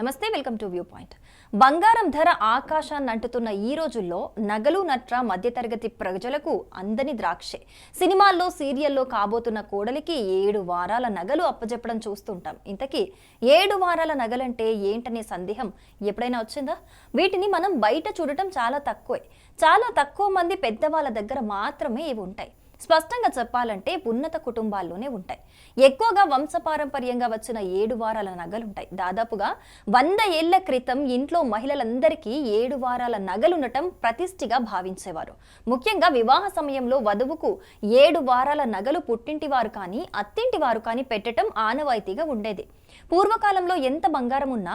నమస్తే welcome to view point. బంగారం ధర ఆకాశాన్ని అంటుతున్న ఈ రోజుల్లో నగలు నట్ర మధ్యతరగతి ప్రజలకు అందని ద్రాక్షే. సినిమాల్లో సీరియల్లో కాబోతున్న కోడలికి ఏడు వారాల నగలు అప్పజెప్పడం చూస్తుంటాం. ఇంతకీ ఏడు వారాల నగలంటే ఏంటనే సందేహం ఎప్పుడైనా వచ్చిందా? వీటిని మనం బయట చూడటం చాలా తక్కువే. చాలా తక్కువ మంది పెద్దవాళ్ళ దగ్గర మాత్రమే ఇవి ఉంటాయి. స్పష్టంగా చెప్పాలంటే ఉన్నత కుటుంబాల్లోనే ఉంటాయి. ఎక్కువగా వంశపారంపర్యంగా వచ్చిన ఏడు వారాల నగలుంటాయి. దాదాపుగా వంద ఏళ్ళ క్రితం ఇంట్లో మహిళలందరికీ ఏడు వారాల నగలుండటం ప్రతిష్ఠిగా భావించేవారు. ముఖ్యంగా వివాహ సమయంలో వధువుకు ఏడు వారాల నగలు పుట్టింటి వారు కానీ అత్తింటి వారు కానీ పెట్టడం ఆనవాయితీగా ఉండేది. పూర్వకాలంలో ఎంత బంగారం ఉన్నా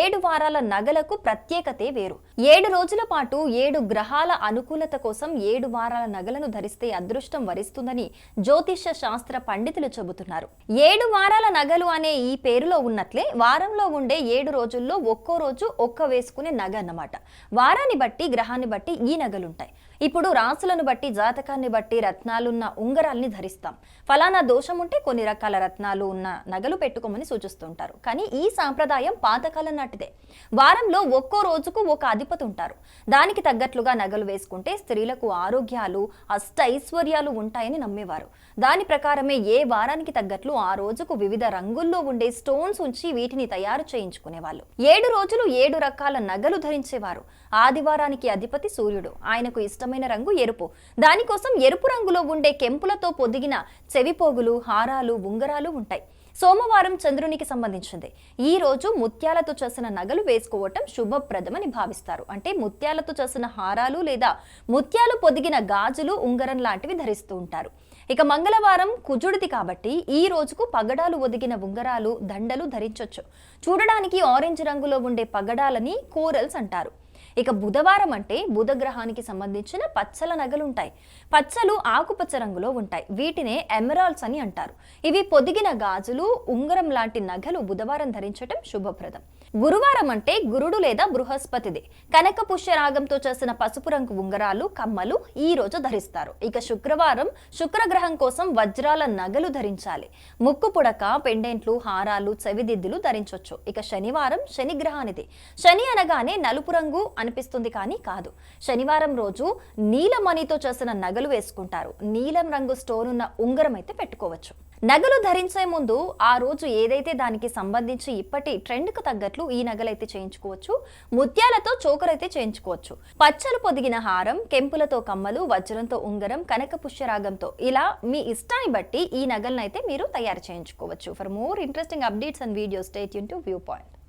ఏడు వారాల నగలకు ప్రత్యేకతే వేరు. ఏడు రోజుల పాటు ఏడు గ్రహాల అనుకూలత కోసం ఏడు వారాల నగలను ధరిస్తే అదృష్టం వరిస్తుందని జ్యోతిష శాస్త్ర పండితులు చెబుతున్నారు. ఏడు వారాల నగలు అనే ఈ పేరులో ఉన్నట్లే వారంలో ఉండే ఏడు రోజుల్లో ఒక్కో రోజు ఒక్క వేసుకునే నగ అన్నమాట. వారాన్ని బట్టి గ్రహాన్ని బట్టి ఈ నగలుంటాయి. ఇప్పుడు రాసులను బట్టి జాతకాన్ని బట్టి రత్నాలున్న ఉంగరాల్ని ధరిస్తాం. ఫలానా దోషం ఉంటే కొన్ని రకాల రత్నాలు ఉన్న నగలు పెట్టుకోమని సూచిస్తుంటారు. కానీ ఈ సాంప్రదాయం పాతకాలం నాటిదే. వారంలో ఒక్కో రోజుకు ఒక అధిపతి ఉంటారు. దానికి తగ్గట్లుగా నగలు వేసుకుంటే స్త్రీలకు ఆరోగ్యాలు అష్ట ఐశ్వర్యాలు ఉంటాయని నమ్మేవారు. దాని ప్రకారమే ఏ వారానికి తగ్గట్లు ఆ రోజుకు వివిధ రంగుల్లో ఉండే స్టోన్స్ ఉంచి వీటిని తయారు చేయించుకునేవాళ్ళు. ఏడు రోజులు ఏడు రకాల నగలు ధరించేవారు. ఆదివారానికి అధిపతి సూర్యుడు. ఆయనకు ఇష్టమైన రంగు ఎరుపు. దానికోసం ఎరుపు రంగులో ఉండే కెంపులతో పొదిగిన చెవిపోగులు హారాలు ఉంగరాలు ఉంటాయి. సోమవారం చంద్రునికి సంబంధించింది. ఈ రోజు ముత్యాలతో చేసిన నగలు వేసుకోవటం శుభప్రదమని భావిస్తారు. అంటే ముత్యాలతో చేసిన హారాలు లేదా ముత్యాలు పొదిగిన గాజులు ఉంగరం లాంటివి ధరిస్తూ ఉంటారు. ఇక మంగళవారం కుజుడిది కాబట్టి ఈ రోజుకు పగడాలు ఒదిగిన ఉంగరాలు దండలు ధరించొచ్చు. చూడడానికి ఆరెంజ్ రంగులో ఉండే పగడాలని కోరల్స్ అంటారు. ఇక బుధవారం అంటే బుధ గ్రహానికి సంబంధించిన పచ్చల నగలుంటాయి. పచ్చలు ఆకుపచ్చ రంగులో ఉంటాయి. వీటినే ఎమరాల్స్ అని అంటారు. ఇవి పొదిగిన గాజులు ఉంగరం లాంటి నగలు బుధవారం ధరించటం శుభప్రదం. గురువారం అంటే గురుడు లేదా బృహస్పతిది. కనక పుష్యరాగంతో చేసిన పసుపు రంగు ఉంగరాలు కమ్మలు ఈ రోజు ధరిస్తారు. ఇక శుక్రవారం శుక్రగ్రహం కోసం వజ్రాల నగలు ధరించాలి. ముక్కు పుడక పెండెంట్లు హారాలు చెవిదిద్దులు ధరించవచ్చు ఇక శనివారం శనిగ్రహానిది. శని అనగానే నలుపు రంగు అనిపిస్తుంది కానీ కాదు. శనివారం రోజు నీలమణితో చేసిన నగలు వేసుకుంటారు. నీలం రంగు స్టోన్ ఉన్న ఉంగరం అయితే పెట్టుకోవచ్చు. నగలు ధరించే ముందు ఆ రోజు ఏదైతే దానికి సంబంధించి ఇప్పటి ట్రెండ్కు తగ్గట్లు ఈ నగలైతే చేయించుకోవచ్చు ముత్యాలతో చోకరైతే చేయించుకోవచ్చు. పచ్చలు పొదిగిన హారం కెంపులతో కమ్మలు వజ్రంతో ఉంగరం కనక పుష్యరాగంతో ఇలా మీ ఇష్టాన్ని బట్టి ఈ నగలను అయితే మీరు తయారు చేయించుకోవచ్చు. For more interesting updates and videos stay Yoon to view point